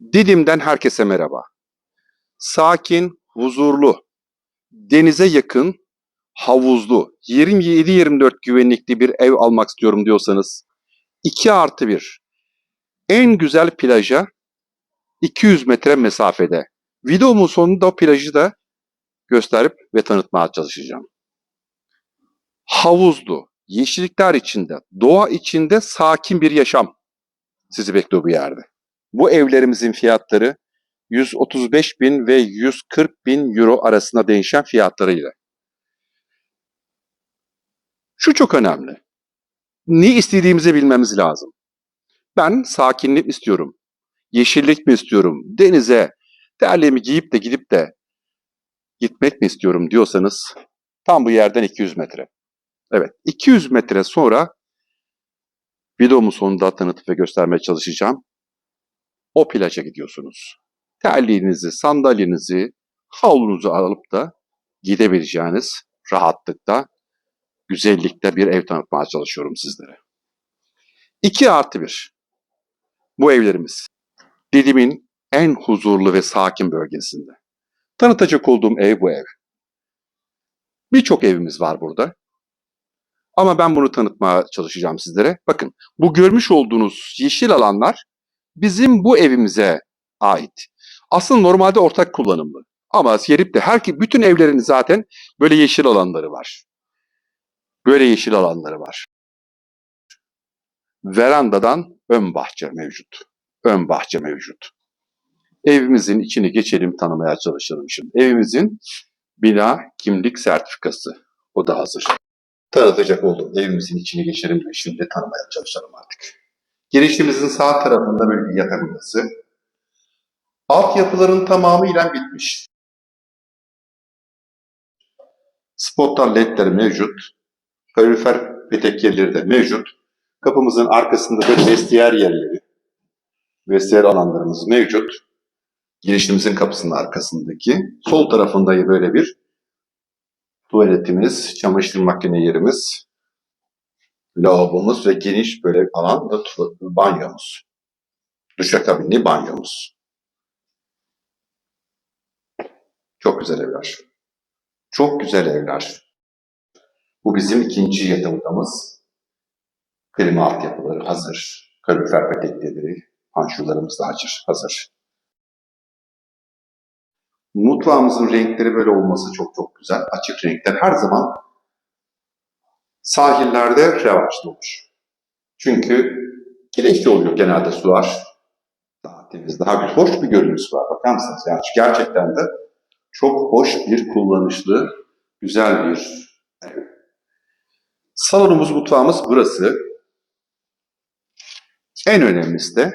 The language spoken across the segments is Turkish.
Didim'den herkese merhaba. Sakin, huzurlu, denize yakın, havuzlu, 27-24 güvenlikli bir ev almak istiyorum diyorsanız 2 artı 1. En güzel plaja 200 metre mesafede. Videomun sonunda plajı da gösterip ve tanıtmaya çalışacağım. Havuzlu, yeşillikler içinde, doğa içinde sakin bir yaşam sizi bekliyor bu yerde. Bu evlerimizin fiyatları 135 bin ve 140 bin euro arasında değişen fiyatlarıyla. Şu çok önemli. Ne istediğimizi bilmemiz lazım. Ben sakinlik istiyorum. Yeşillik mi istiyorum? Denize terliğimi giyip de gidip de gitmek mi istiyorum diyorsanız tam bu yerden 200 metre. Evet 200 metre sonra videomun sonunda tanıtıp ve göstermeye çalışacağım o plaja gidiyorsunuz. Terliğinizi, sandalyenizi, havlunuzu alıp da gidebileceğiniz rahatlıkta, güzellikte bir ev tanıtmaya çalışıyorum sizlere. 2 artı 1. Bu evlerimiz. Didim'in en huzurlu ve sakin bölgesinde. Tanıtacak olduğum ev bu ev. Birçok evimiz var burada. Ama ben bunu tanıtmaya çalışacağım sizlere. Bakın bu görmüş olduğunuz yeşil alanlar bizim bu evimize ait. Aslında normalde ortak kullanımlı. Ama Yerip'te her bütün evlerin zaten böyle yeşil alanları var. Böyle yeşil alanları var. Verandadan ön bahçe mevcut. Ön bahçe mevcut. Evimizin içini geçelim tanımaya çalışalım şimdi. Evimizin bina kimlik sertifikası. O da hazır. Tanıtacak olduğum evimizin içini geçelim şimdi tanımaya çalışalım artık. Girişimizin sağ tarafında böyle bir yatak odası. Altyapıların tamamıyla bitmiş. Spotlar ledleri mevcut. Kalorifer petek yerleri de mevcut. Kapımızın arkasında da vestiyer yerleri. Vestiyer alanlarımız mevcut. Girişimizin kapısının arkasındaki. Sol tarafında böyle bir tuvaletimiz, çamaşır makine yerimiz, lavabomuz ve geniş böyle alan da banyomuz. Duşakabinli banyomuz. Çok güzel evler. Çok güzel evler. Bu bizim ikinci yatak odamız. Klima altyapıları hazır. Kalorifer petekleri, panşurlarımız da hazır. hazır. Mutfağımızın renkleri böyle olması çok çok güzel. Açık renkler her zaman sahillerde revaçta olur. Çünkü kireçli oluyor genelde sular. Daha temiz, daha bir hoş bir görüntüsü var. Bakar mısınız? Yani gerçekten de çok hoş bir kullanışlı, güzel bir ev. Salonumuz, mutfağımız burası. En önemlisi de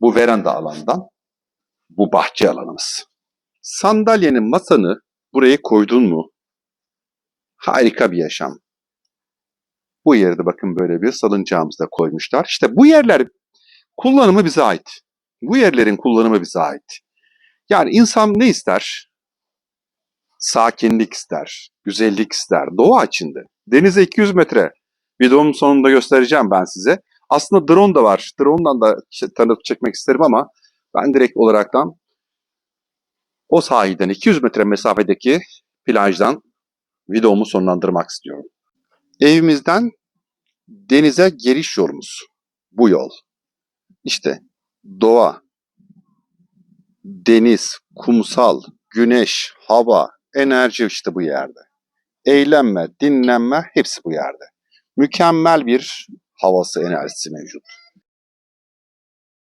bu veranda alandan bu bahçe alanımız. Sandalyenin masanı buraya koydun mu harika bir yaşam. Bu yerde bakın böyle bir salıncağımız da koymuşlar. İşte bu yerler kullanımı bize ait. Bu yerlerin kullanımı bize ait. Yani insan ne ister? Sakinlik ister, güzellik ister, doğa içinde. Denize 200 metre. Videomun sonunda göstereceğim ben size. Aslında drone da var. Drone'dan da işte tanıtıp çekmek isterim ama ben direkt olaraktan o sahilden 200 metre mesafedeki plajdan videomu sonlandırmak istiyorum. Evimizden denize giriş yolumuz. Bu yol. İşte doğa, deniz, kumsal, güneş, hava, enerji işte bu yerde. Eğlenme, dinlenme hepsi bu yerde. Mükemmel bir havası, enerjisi mevcut.